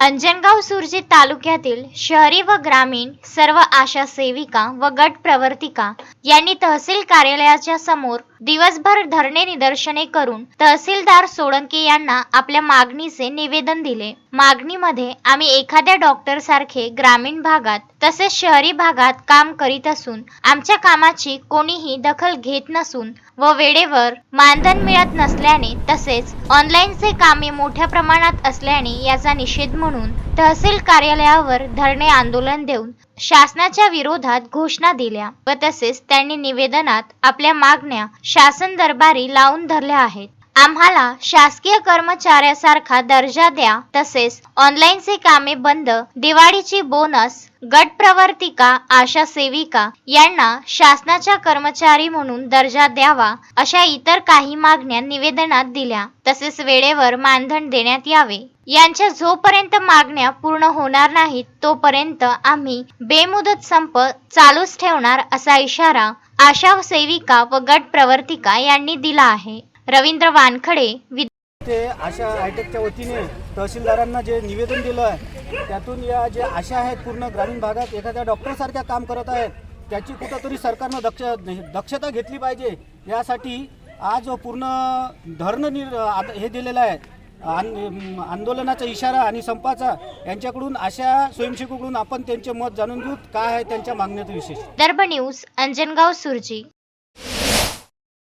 अंजनगाव सुरजी तालुक्यातील शहरी व ग्रामीण सर्व आशा सेविका व गट प्रवर्तिका यांनी तहसील कार्यालयाच्या समोर दिवसभर धरणे निदर्शने करून तहसीलदार सोळंके यांना आपल्या मागणीचे निवेदन दिले. मागणीमध्ये आम्ही एखाद्या डॉक्टर सारखे ग्रामीण भागात तसेच शहरी भागात काम करीत असून आमच्या कामाची कोणीही दखल घेत नसून व वेळेवर मानधन मिळत नसल्याने तसेच ऑनलाईनचे कामे मोठ्या प्रमाणात असल्याने याचा निषेध म्हणून तहसील कार्यालयावर धरणे आंदोलन देऊन शासनाच्या विरोधात घोषणा दिल्या व तसेच त्यांनी निवेदनात आपल्या मागण्या शासन दरबारी लावून धरल्या आहेत. आम्हाला शासकीय कर्मचाऱ्यासारखा दर्जा द्या. तसेच ऑनलाईनचे कामे बंद दिवाळीची बोनस गट प्रवर्तिका आशा सेविका यांना शासनाच्या कर्मचारी म्हणून दर्जा द्यावा अशा इतर काही मागण्या निवेदनात दिल्या. तसेच वेळेवर मानधन देण्यात यावे. यांच्या जोपर्यंत मागण्या पूर्ण होणार नाहीत तोपर्यंत आम्ही बेमुदत संप चालूच ठेवणार असा इशारा आशा सेविका व गट प्रवर्तिका यांनी दिला आहे. रवींद्र वानखडे ते आशा हायटेकच्या वतीने तहसीलदारांना जे निवेदन दिलं आहे त्यातून या जे आशा आहेत पूर्ण ग्रामीण भागात एखाद्या डॉक्टरसारख्या काम करत आहेत त्याची कुठंतरी सरकारनं दक्ष दक्षता घेतली पाहिजे यासाठी आज पूर्ण धरणं निर् हे दिलेलं आहे. आंदोलनाचा इशारा आणि संपाचा यांच्याकडून अशा स्वयंसेवकाकडून आपण त्यांचे मत जाणून घेऊ काय आहे त्यांच्या मागण्याचं विशेष. दर्भ न्यूज अंजनगाव सुरजी.